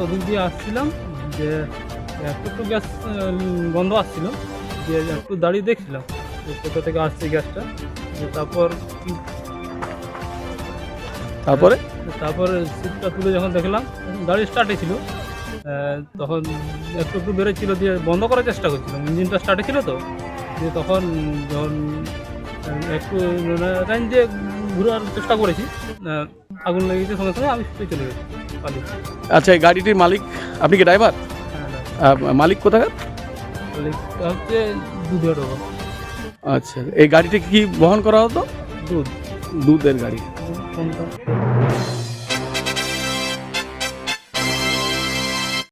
ওদিক দিয়ে আসছিলাম যে একটু একটু গ্যাস গন্ধ আসছিল যে একটু দাঁড়িয়ে দেখছিলাম যে কোথা থেকে আসছে গ্যাসটা যে তারপর তারপরে? তারপর সিটটা তুলে যখন দেখলাম গাড়ি স্টার্টে ছিল আহ, তখন একটু একটু বেরোচ্ছিল দিয়ে বন্ধ করার চেষ্টা করছিলাম ইঞ্জিনটা স্টার্টে ছিল তো দিয়ে তখন যখন একটু লাইন দিয়ে ঘুরার চেষ্টা করেছি আগুন লেগে গেছে সঙ্গে সঙ্গে আমি ছুটে চলে গেছি। আচ্ছা এই গাড়িটির মালিক আপনি কি ড্রাইভার হ্যাঁ, মালিক কোথাকার? আচ্ছা এই গাড়িটি কি বহন করা হতো? দুধ। দুধের গাড়ি।